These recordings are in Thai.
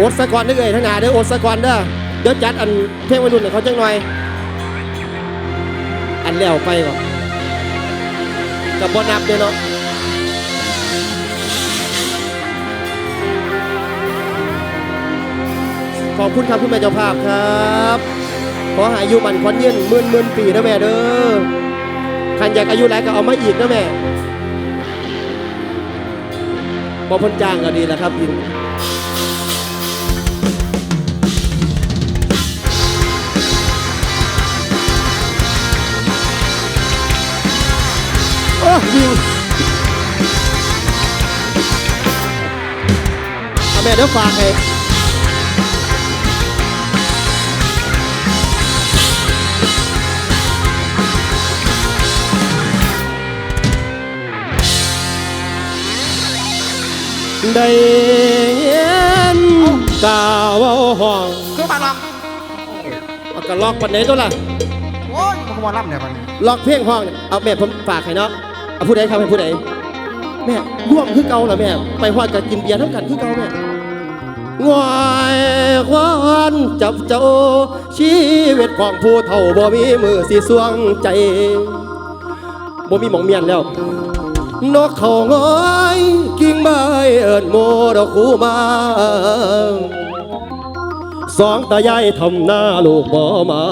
อดสะกอนเด้เอ้ยทั้งหนาเด้ออดสะกอนเด้อเดี๋ยวจัดอันเพลงวัยรุ่นให้เขาจังหน่อย อันแล้วไปก่อนกับบนับเด้อเนาะขอบคุณครับคุณแม่เจ้าภาพครับ ขอหาอายุมันควันเย็นมื่นมื่นปีนะแม่เด้อคันอยากอายุหลายก็เอามาอีกนะแม่บอพ้นจ้างก็ดีแล้วครับยิน ยิงเอาแม่เดี๋ยวฝากให้ได้ยินกล่าวเว่าห้องคือมาลเอากระลอกปันไหนตัวล่ะำโอ้ยมันก็มาลำเนี่ยมัน ลอกเพลงห้องเนี่ยเอาแม่ผมฝากให้เนาะ เอาผู้ใดครับให้ผู้ใดแม่ร่วมคือเก่าเหรอแม่ ไปฮอดกับกินเบียร์เท่ากันคือเก่าแม่งอยควันจับเจ้า ชีวิตของผู้เฒ่าบ่มีมือสีสวงใจบ่มีหมองเมียนแล้ว นกเขาง้อยกิ่งไม้เอิญโมดอกคูมาสองตายายทำหน้าลูกบ่มา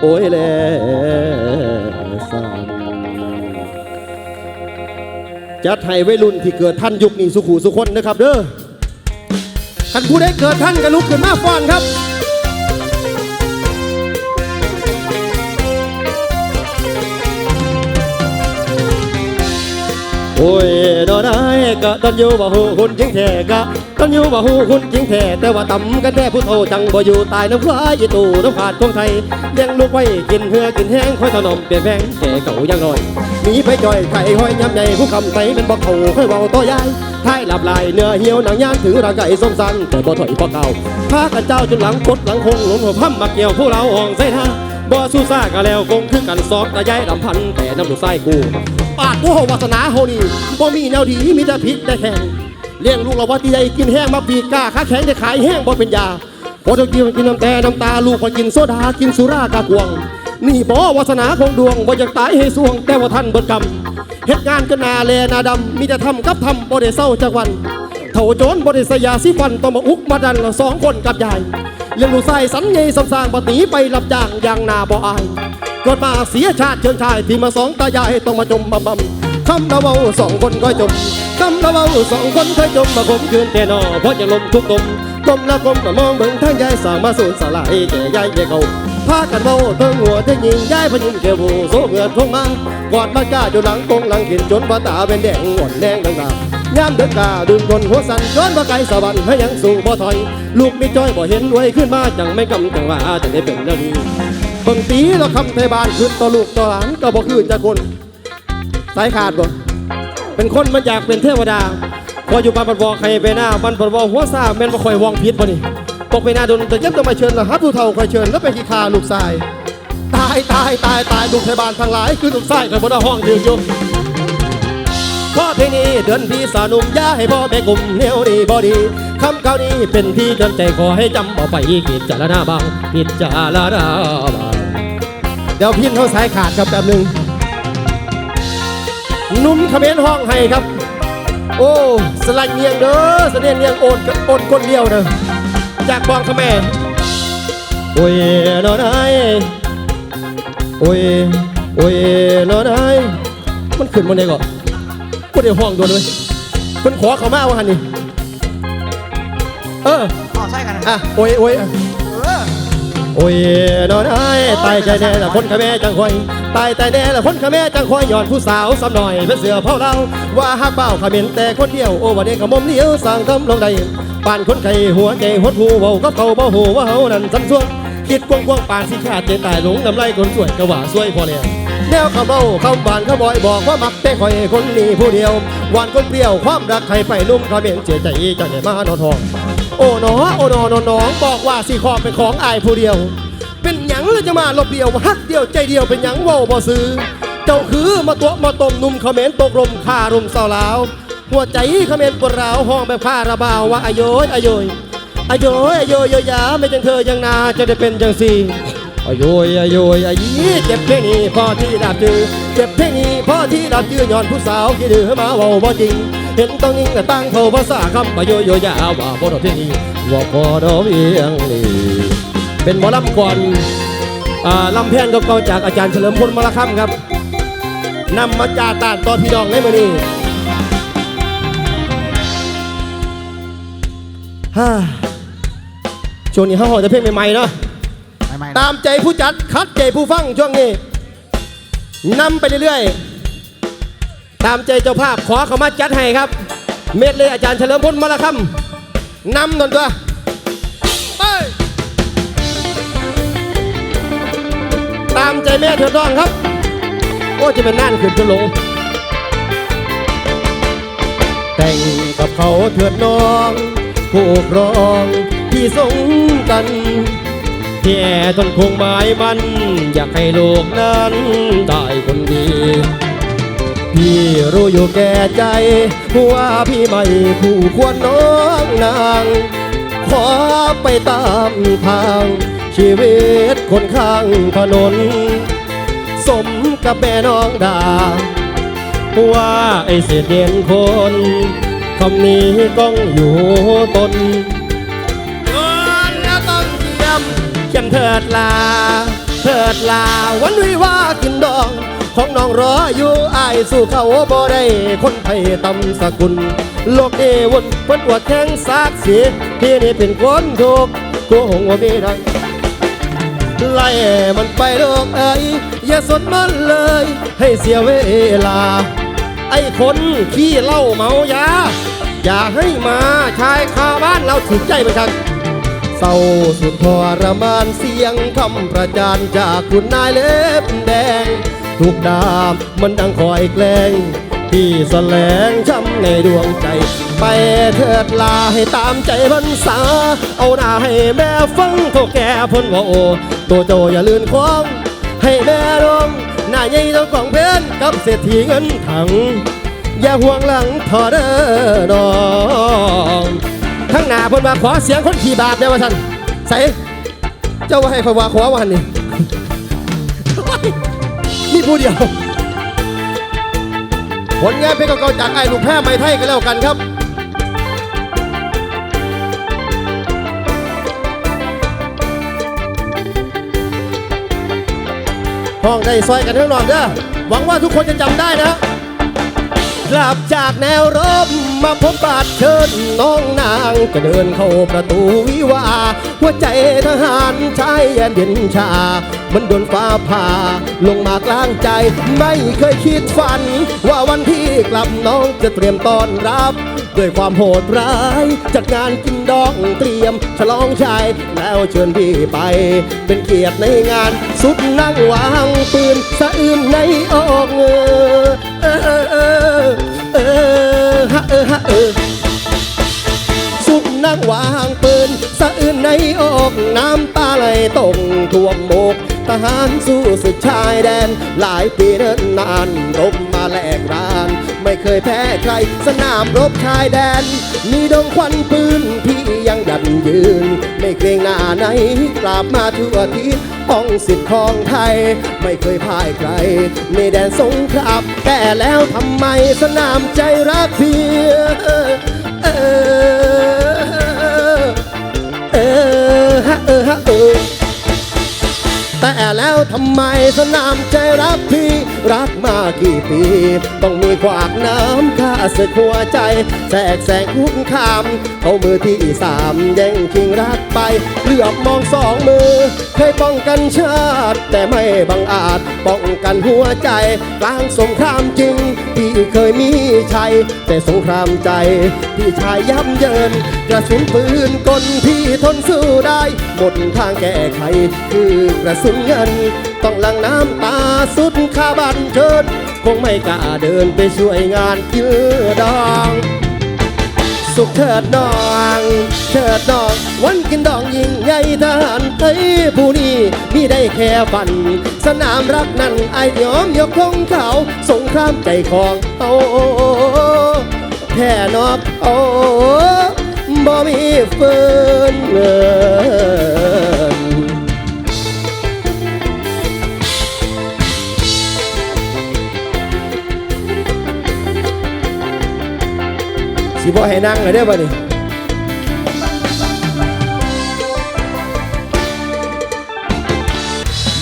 โอ้ยแลสัน จัดให้วัยรุ่นที่เกิดท่านยุคนี้สุขูสุคนนะครับเด้อท่านผู้ใดเกิดท่านก็ลุกขึ้นมาฟ้อนครับ ยดอได้กะตันอยู่บ่ฮู้คุณจริงแท้กะตันอยู่บ่ฮู้คุณจริงแท้แต่ว่าต่ำกันแท้ผู้เฒ่าจังบ่อยู่ตายน้ำฟ้าอีตู่น้ำขาดของไทยเลี้ยงลูกไว้กินเหือกินแห้งคอยถนอมเปลี่ยนแพงแก่เก่ายังน้อยหนีไปจ่อยไข่ห้อยยำใหญ่ผู้คำใสเป็นบ่เขาค่อยเว้าต่อยายท้ายหลับลายเนื้อเหี่ยวหนังย่างถือร่างกายสมสันแต่บ่ถอยพอเก่าพากันเจ้าจนหลังปดหลังคงหลงหัวพัมมาเกี่ยวผู้เราอ่องใส่ท่าบ่สู้ซ่าก็แล้วคงคือกันซอกตะยายลำพันแต่น้ำลูกไส้กู ปาดโอ้หวาสนาเฮานี่บ่มีแนวดีมีแต่พิษแต่แข็งเลี้ยงลูกเราว่าที่ใหญ่กินแห้งมาปีก้าค้าแข็งจะขายแห้งบ่เป็นยาพอจะกินกินน้ำแต่น้ำตาลูกพอกินโซดากินสุรากากวง นี่บ่วาสนาของดวงบ่อยากตายให้สวงแต่ว่าท่านเบิดกรรมเฮ็ดงานก็นาแลนาดำมีแต่ทำกับทำบ่ได้เศร้าจักวันเถ่าโจรบริษยาสิฟันต้องมาอุกมาดันสองคนกับยายเลี้ยงลูกชายสันใหญ่สำสางปฏิไปรับจ้างอย่างนาบ่อาย เกิดมาเสียชาติเชิงชายที่มาสองตายายต้องมาจมบำบำคำละเว้าสองคนก็จมคำละเว้าสองคนเคยจมมาผมคืนแต่นอเพราะยังลมทุกตมตมแล้วกลมมามองเบิ่งทางยายสร้างมาสูญสลายแก่ยายแก่เขาพากันเว้าเทิงหัวเทิงยิงยายพยิงเกวโซเงินทงมากอดมาก้าอยู่หลังกงหลังขินจนว่าตาเป็นแดงหวนแดงดังดายามเดินกาดึงคนหัวสั่นย้อนว่าไกลสวรรค์ให้ยังสู่บ่ถอย ลูกไม่จ้อยบ่เห็นรวยขึ้นมาจังไม่กำจังว่าจะได้เป็นเรื่องนี้ เบิ่งตีแล้วคำไทยบานขึ้นต่อลูกต่อหลานก็บ่คือจะคนสายขาดบ่เป็นคนมันอยากเป็นเทวดา พออยู่บ้านบันบอใครไปหน้าบ้านบันบอหัวซ่าแม่นบ่คอยวองผิดบ่นี่ตกไปหน้าโดนแต่เย็บต้องมาเชิญละฮับผู้เฒ่าคอยเชิญแล้วไปขี้คาลูกชาย ตายตายตายตายลูกไทยบานทั้งหลายคือลูกชายเคยบ่ได้ห้องยืนอยู่พ่อเพลงนี้เดินพี่สานุมย่าให้พ่อแม่กลุ่มแนวดีบอดีคำเก่านี้เป็นที่เดินใจขอให้จำเอาไปกิจารณาบางกิจารณาบาง ดี๋ยวพินเขาสายขาดครับแบบหนึ่งหนุ่มเขมรห้องให้ครับ โอ้สลัดเงียงเด้อเสนียงเงียงโอนโอนคนเดียวเด้อจากบองเขมรโอ้ยนอนไอโอ้ยโอ้ยนอนไอมันขึ้นมาได้ก่อนก็เดี๋ยวห้องด่วนเลยเพิ่นขอเขามาว่าหันนี่เอออ๋อใช่กันนะอะโอ้ยโอ้ยอะเออ โอ้ยนอนไอ้ตายใจแน่ละคนขแม่จังคอยตายใจแน่ละคนขแม่จังคอยย้อนผู้สาวสำหน่อยเป็นเสือเผาเราว่าหักเป้าขมิ้นแต่คนเดียวโอ้วันนี้ขมมเหนียวสั่งคำลงใดปานคนไข้หัวใจหดหูเบาก็เขาเบาหูว่าเฮานั่นสันส่วนคิดกว้างๆปานสิขาดใจตายหลงน้ำไรคนสวยกว่าสวยพอแล้วแนวคำเบาคำบานเขาบอยบอกว่ามักแต่คอยคนนี้ผู้เดียวหวานคนเปรี้ยวความรักใครไปนุ่มขาเป็นเสียใจจะไหนมานอนทอง โอ้หนอโอ้หนอนอนน้องบอกว่าสีขอบเป็นของอายผู้เดียว เป็นหยังแล้วจะมาลบเดียวฮักเดียวใจเดียวเป็นหยังเว้าบ่ซื้อ เจ้าคือมาตัวมาต้มนุ่มเขาเม็นตกลมคารุมเศร้าลาว หัวใจเขาเม็นปวดร้าวห้องแบบผ้าระบาวว่าอโยยอโยยอโยยอโยยยาไม่จังเธอยังนาจะได้เป็นจังสี่อโยยอโยยอายีเจ็บเพลงนี้พอที่ดับจือเจ็บเพลงนี้พอที่ดับจือย้อนผู้สาวที่ดื้อมาเว่าบ่จริง เห็นต้องยิงแต่ตั้งเท่าภาษาคำอโยยยาว่าบ่ดอกเพลงนี้ว่าบ่ดอกเพียงนี้เป็นหมอลำก่อนอ่าลำแพนเก่าๆจากอาจารย์เฉลิมพลมรคัมครับนำมาจาตานตอนพี่น้องในมือนี้ฮ่าช่วงนี้เขาหอจะเพลงใหม่ๆเนาะไม่ไม่ตามใจผู้จัดคัดใจผู้ฟังช่วงนี้นำไปเรื่อยๆ ตามใจเจ้าภาพขอเขามาจัดให้ครับ เม็ดเลยอาจารย์เฉลิมพลมรคัมนำตนตัวไปตามใจแม่เถิดน้องครับ โอ้จะเป็นน่านขึ้นจะลง แต่งกับเขาเถิดน้องผู้ครองที่สงกันที่แอทนคงหมายมัน อยากให้โลกนั้นได้คนดี พี่รู้อยู่แก่ใจ ว่าพี่ไม่ผู้ควรน้องนาง ขอไปตามทาง ชีวิตคนข้างถนน สมกับแม่น้องดา ว่าไอ้เศษเด่นคนคำนี้ก้องอยู่ตนเกินแล้วต้องเทียมเข้มเถิดลา เถิดลาวันวิว่ากิน ของน้องรออยู่อายสู่เขาบ่ได้คนไทยตำสกุล โลกเอวนเพิ่นอวดแข้งซากสีพี่นี่เป็นคนถูกกูหงว่ามีได้ไล่มันไปโลกเอ้ยอย่าสนมันเลย ให้เสียเวลา ไอ้คนขี้เล้าเมายา อย่าให้มาชายคาบ้านเราถึงใจมันครับเศร้าสุดทรมานเสียงคำประจานจากคุณนายเล็บแดง ถูกดามมันดังคอยแกล้งที่แสลงช้ำในดวงใจ ไปเถิดลาให้ตามใจพรรษา เอาหน้าให้แม่ฟังเท่าแก่พ้นว่าโอ ตัวโจอย่าลืนควงให้แม่ลงหน้าใหญ่ต้องกล่องเพนกับเศรษฐีเงินถัง อย่าห่วงหลังทอเด้อน้องข้างหน้าพิ่นว่าขอเสียงคนขี่บาปได้ว่าท่านใส่เจ้าว่าให้ขอว่าขอวันนี้ ผู้เดียว ผลงานเพลงเก่าๆจากไอ้ลูกแพ้ไม้ไทยกันแล้วกันครับห้องได้ซอยกันทั้งนอนเด้อหวังว่าทุกคนจะจำได้นะกลับจากแนวรบมาพบบาดเชิญน้องนางจะเดินเข้าประตูวิวาหัวใจทหารชายแดนเย็นชา มันโดนฟ้าผ่า ลงมากลางใจ ไม่เคยคิดฝัน ว่าวันที่กลับน้องจะเตรียมต้อนรับ ด้วยความโหดร้าย จัดงานกินดองเตรียม ฉลองชัยแล้วเชิญพี่ไป เป็นเกียรติในงานสุดนั่งวางปืนสะอื้นในอกเงอเออเออเออเออฮะเออฮะเออ นั่งวางปืน สะอื้นในอกน้ำตาไหลตกท่วมอกทหารสู้ศึกชายแดน หลายปีเนิ่นนานรบมาแลกราน ไม่เคยแพ้ใครสนามรบชายแดน มีดงควันปืนพี่ยังยันยืน ไม่เกรงหน้าไหนกลับมาทั่วทิศป้องสิทธิ์ของไทย ไม่เคยพ่ายใคร ในแดนสงครามแต่แล้วทำไมสนามใจรักเพียเออ เออฮะเออฮะเออ แต่แล้วทำไมสนามใจรักพี่ รักมากี่ปี ต้องมีขวากน้ำข้าศึกหัวใจ แสกแสงคุกคามเอามือที่สามแย่งชิงรักไปเหลือบมองสองมือ เคยป้องกันชาติ แต่ไม่บังอาจป้องกันหัวใจ กลางสงครามจริง พี่เคยมีชัย แต่สงครามใจ พี่ชายยับเยิน กระสุนปืนกลพี่ทนสู้ได้หมดทางแก้ไขคือกระสุนเงิน ต้องหลังน้ำตาสุดคาบันเชิดคงไม่กล้าเดินไปช่วยงานยือดอง สุขเถิดน้องเถิดน้อง วันกินดองยิ่งใหญ่ทหารไทยผู้นี้มีได้แค่ฝัน สนามรักนั้นไอ้ยอมยกธงเขาสงครามใจของเอาแท่นอกโอ้บ่มีเฟินเงิน บ่ให้นั่งเลยเด้อบ่นี่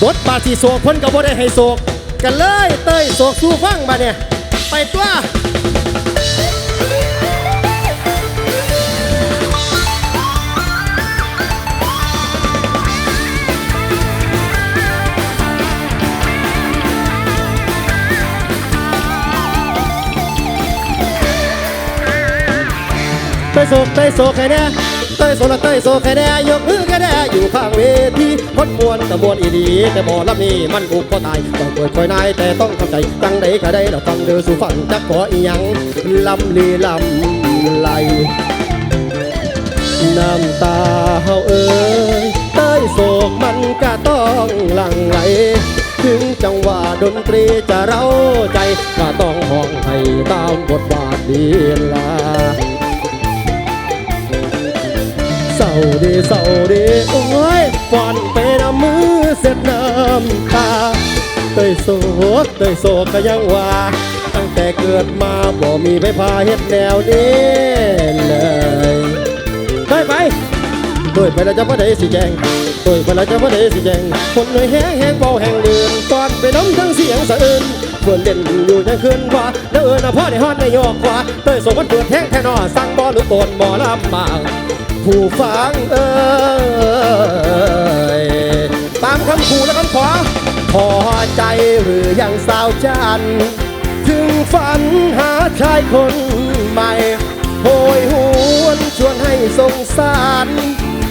บทบาสีโศกพ้นกับ่ได้ให้โศกกันเลยเตยโศกสู้ฟังมาเนี่ย ไปตัว โศกเต้ยโศกแค่แน่เต้ยโศกละเต้ยโศกแค่แน่ยกมือแค่แน่อยู่ข้างเวทีคนมวนกระมวลอีดีแต่บ่ลำนี้มันอุกบ่ตายต้องเปิดคอยนายแต่ต้องเข้าใจจังใดก็ได้เราฟังเดือสู่ฟังจักขออีหยังลำลีลำไหลน้ำตาเฮาเอ่ยใต้โศกมันก็ต้องหลั่งไหลถึงจังหวะดนตรีจะเร้าใจก็ต้องห้องให้ตามบทบาทดีลา ศร้าดีเศร้าดีโอ้ยฟันไปน้ำมือเสร็จน้ำตาเตยโศกเตยโศกก็ยังว่า ตั้งแต่เกิดมาบ่มีไปพาเฮ็ดแนวนี้เลยไปไปตัวไปแล้วจะพ่อใดสิแจงตัวไปแล้วจะพ่อใดสิแจงคนหน่วยแห้งแห้งเบาแห้งเดือนก่อนไปน้ำทั้งเสียงสะอื้นเพื่อนเล่นอยู่ยังคืนว่าแล้วเอิญนะพ่อในฮอดในยอกกว่าเตยส่งวันเปิดแห้งแท้นอสั่งบ่หรือโกนบ่ลำบาก ผู้ฟังเอ้ยตามคำขู่และคำขอพอใจหรือยังสาวจัน ถึงฝันหาชายคนใหม่โหยหวนชวนให้สงสาร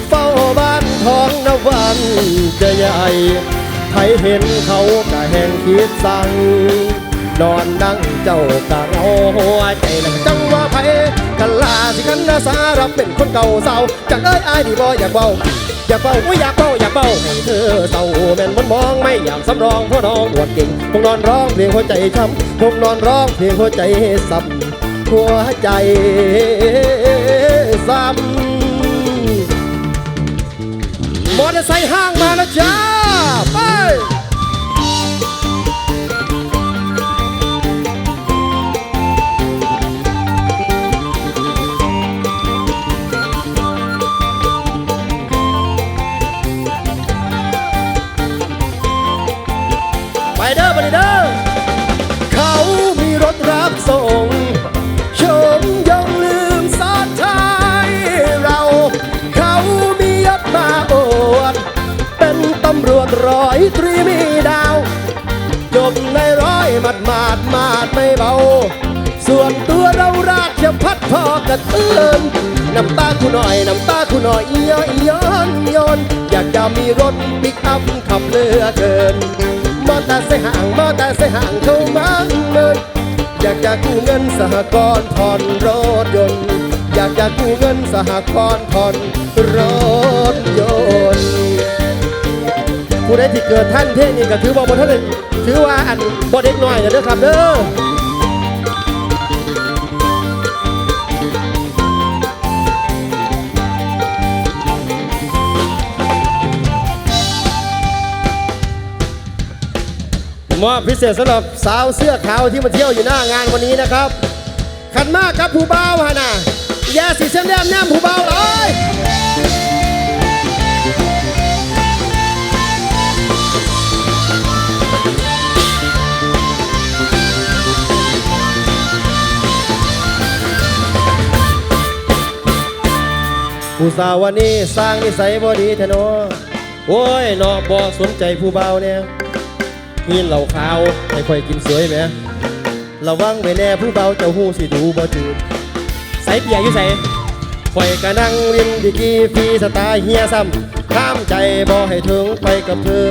เฝ้าบ้านท้องนวันจะใหญ่ใครเห็นเขาก็แห่งคิดสั่งนอนนั่งเจ้ากะเราหัวใจนะจังว่าไผกันลา สิกันนาสารับเป็นคนเก่าเศร้าจากเอ้ยอายดีบ่อยากเบาอยากเบาไม่อยากเบาอยากเบาให้เธอเศร้าแม่นมันมองไม่อยากสำรองเพราะน้องอวดเก่งคงนอนร้องเพลงหัวใจช้ำคงนอนร้องเพลงหัวใจสับหัวใจซ้ำมอเตอร์ไซค์ห้างมาแล้วจ้า นน้ำตาคูหน่อยน้ำตาคูหน่อยย้อยย้อนย้อนอยากจะมีรถปิกอัพขับเหลือเกินมอเตอร์ไซค์ห่างมอเตอร์ไซค์ห่างเข้ามาเมินอยากจะกู้เงินสหกรณ์ผ่อนรถยนต์ อยากจะกู้เงินสหกรณ์ผ่อนรถยนต์ผู้ใดที่เกิดท่านเท่นี่ก็ถือว่าบ่ท่านถือว่าอันบ่เด็กน้อยนะเด้อครับเด้อ มอบพิเศษสำหรับสาวเสื้อขาวที่มาเที่ยวอยู่หน้างานวันนี้นะครับ ขันมากครับผู้เบาฮะนะอยาสีเส้นแดมแนมผู้เบาเลยผู้สาววันนี้สร้างนิสัยบ่ดีแท้เนโอ้ยนอบ่สนใจผู้เบาเนี่ย กินเหล้าขาวให้ค่อยกินสวยแหมระวังไว้แน่ผู้เบาเจ้าหูสิดูบ่จืดใส่เปียอยู่ใส่ข่อยก็นั่งริมดีกีฟีสไตล์เฮียซ้ำข้ามใจบ่ให้ถึงไปกับเธอ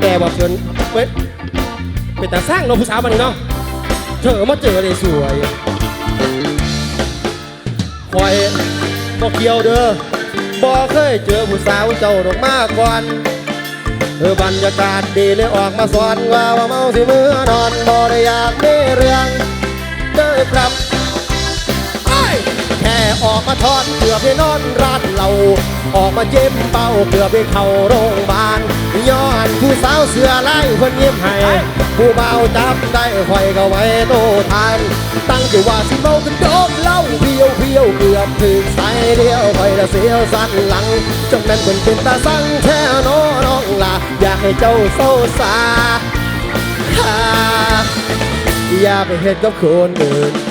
แต่บอกเชิญเว้ยเป็นแต่สร้างนาะผู้สาวมันเนาะ เธอมาเจอเลยสวยคอยบอกเกี่ยวเด้อบ่เคยเจอผู้สาวเจ้าดอกมาก่อน เออบรรยากาศดีเลยออกมาสอนว่าว่าเมาสิมือนอนบ่ได้อยากมีเรื่องเด้อครับออกมาทอดเกือบไปนอนร้านเรา ออกมาเจ็บเป้าเกือบไปเข้าโรงพยาบาลย้อนผู้สาวเสือลายคนเงียบให้ผู้เบาจับได้คอยก็ไว้โตทาน ตั้งใจว่าสิเมากันโดบเหล้าเพียวเพียวเกือบถึงสายเดียวคอยละเสียวสันหลังจงนั้นเป็นเป็นตาสั่งแท้น้อน้อง ลาอยากให้เจ้าโซซาฮ่าอย่าไปเห็นกับคนอื่น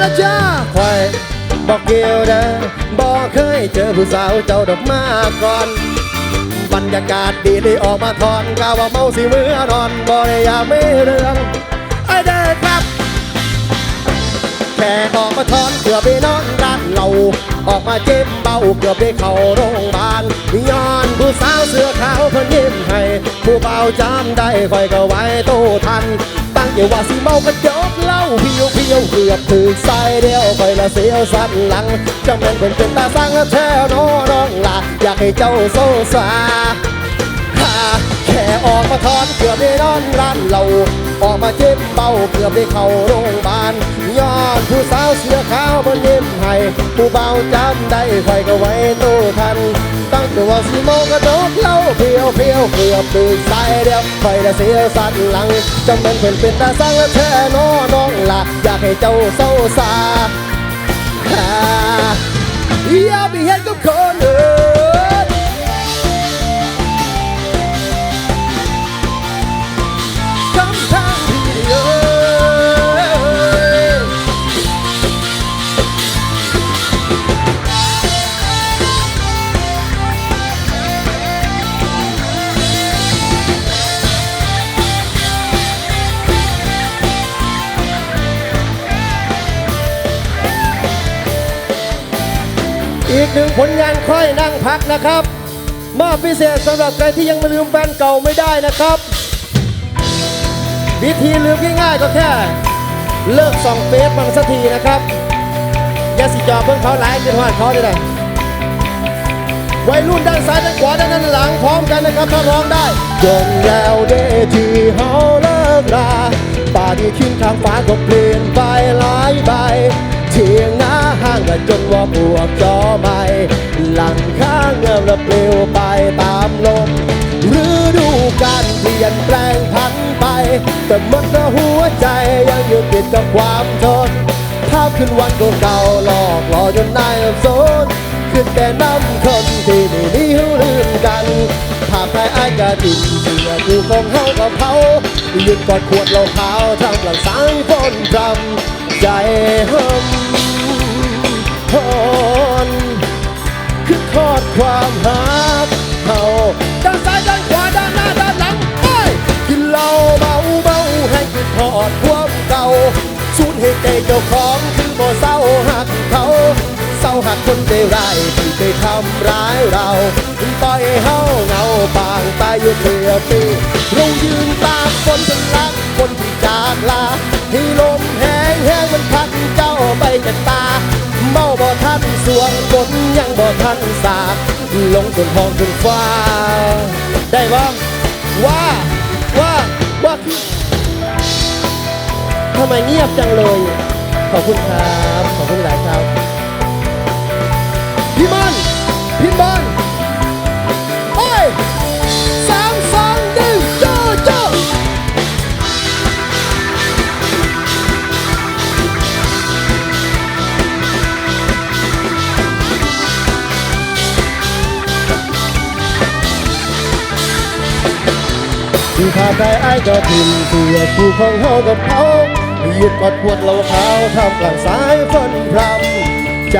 ล้วจ้าคอยบอกเกี่ยวเด้อบอกเคยเจอผู้สาวเจ้าดอกมาก่อน บรรยากาศดีเลยออกมาทอนกาว่าเมาสิมือนอนบ่ได้อยาไม่เรื่องไอ้เด้อครับ แค่ออกมาทอนเกือบไปนอนร้านเราออกมาเจ็บเบาเกือบไปเข้าโรงพยาบาลย้อนผู้สาวเสื้อขาวเพิ่นยิ้มให้ผู้เบาจำได้คอยก็ไว้โตทัน ตั้งใจว่าสิเมากันยกเล้าเพียวเพียวเกือบถึงสายเดียวคอยละเสียวสันหลังจำเป็นเป็นเป็นตาสั่งแล้วแท้น้อน้องละอยากให้เจ้าโซซาฮ่า แค่ออกมาทอนเกือบได้นอนร้านเรา ออกมาเจ็บเบาเกือบได้เข้าโรงพยาบาลย้อนผู้สาวเสื้อขาวมันยิ้มให้ผู้เบาจำได้คอยก็ไว้ตู้ทัน ตั้งตัวสีโมงกระโดดเหล่าเพียวเพียวเกือบตื่นสายเดียวคอยได้เสียสันหลังจำเป็นเป็นเป็นตาสร้างและแท้น้อน้องละอยากให้เจ้าเศร้าซาฮ่าอย่าไปเห็นกับคน หนึ่งผลงานค่อยนั่งพักนะครับมอบพิเศษสำหรับใครที่ยังไม่ลืมแฟนเก่าไม่ได้นะครับ วิธีลืมง่ายๆก็แค่ เลิกส่องเฟซมันสักทีนะครับอย่าสิจอเพิ่งเขาไลค์จนหวาดเขาได้เลยวัยรุ่นด้านซ้ายด้านขวาด้านหน้าด้านหลังพร้อมกันนะครับถ้าร้องได้จนแล้วเดที่เฮาเลิกราป่าดีทิ้งทางฟ้าก็เปลี่ยนไปหลายใบ เสียงหน้าห้างกันจนว่าบวกจอใหม่หลังข้างเงิมระเปลิวไปตามลมฤดูการเปลี่ยนแปลงพันไป แต่มันก็หัวใจยังอยู่ติดกับความทนภาพขึ้นวันเก่าหลอกหลอจนนายอับสนขึ้นแต่น้ำคนที่ไม่มีหูลืมกันภาพใครอายกะดิ่งเชื่อกูคงเฮากับเขาหยุดกอดขวดเหล้าขาวทำหลังสายฝนพรำ ใจหำพนคือทอดความหักเขาด้านซ้ายด้านขวาด้านหน้าด้านหลังไปกินเหล้าเมาเมาให้คือทอดความเก่าสูญให้ใจเจ้าของคือบ่เศร้าหักเขาเศร้าหักคนใจร้ายที่ไปทำร้ายเราปล่อยเฮาเงาปางตายอยู่เพียปีเรายืนตากคนเป็นรักคนที่จากลาที่ลม แห้งแห้งมันพัดเจ้าไปจากตา เมาบ่ทันสวงฝนยังบ่ทันสาลงจนห้องจนฟ้า ได้บ้างว่าว่าว่าคือทำไมเงียบจังเลย ขอบคุณครับ ขอบคุณหลายครับ ที่พาไปไอ้ก็ทิมเพื่อคู่ของเฮากับเขาหยุดกอดขวดเหล้าขาทำกลางสายฝนพรำใจ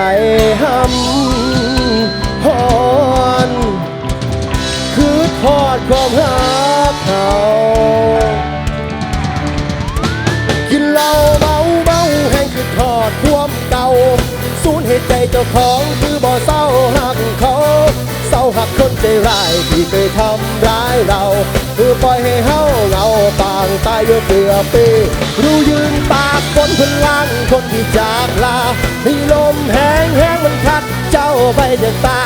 ห้ำหอนคือทอดความหักเขากินเหล้าเมาเมาแห้งคือทอดความเก่าสูญเหตุใจเจ้าของคือบ่เศร้า หักเขากคนใจร้ายที่เคยทำร้ายเราคือปล่อยให้เฮาเหงาปางตายอยู่เปลือปีรู้ยืนปากคนพลังคนที่จากลาให้ลมแห้งแห้งมันพัดเจ้าไปจากตา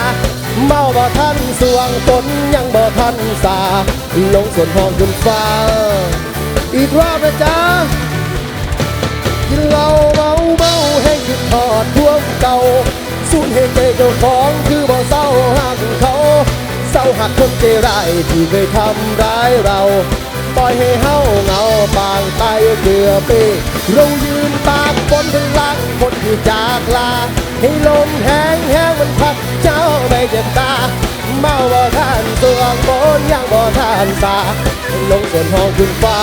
เมาบ่ทันสวงตนยังบ่ทันสาลงส่วนห้องขึ้นฟ้า อีกรอบนะจ๊ะกินเหล้าเมาเมาให้คิดทอดทวงเก่า สูญเหตุใจเจ้าของคือบ่เศร้าหักเขาเศร้าหักคนใจร้ายที่เคยทำร้ายเรา ปล่อยให้เฮาเงาปางตายเกลือปีเรายืนปากบนเป็นรักคนที่จากลา ให้ลมแห้งแห้งมันพัดเจ้าไปเจ็บตาเมาบ่ทานตัวบนยังบ่ทานสาลงส่วนห้องขึ้นฟ้า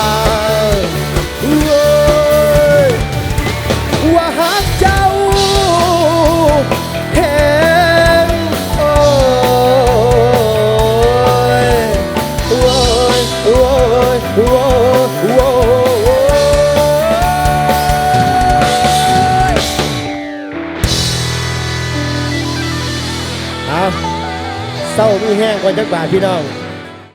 ศร้ามีแห้งกว่าจักบาทพี่น้อง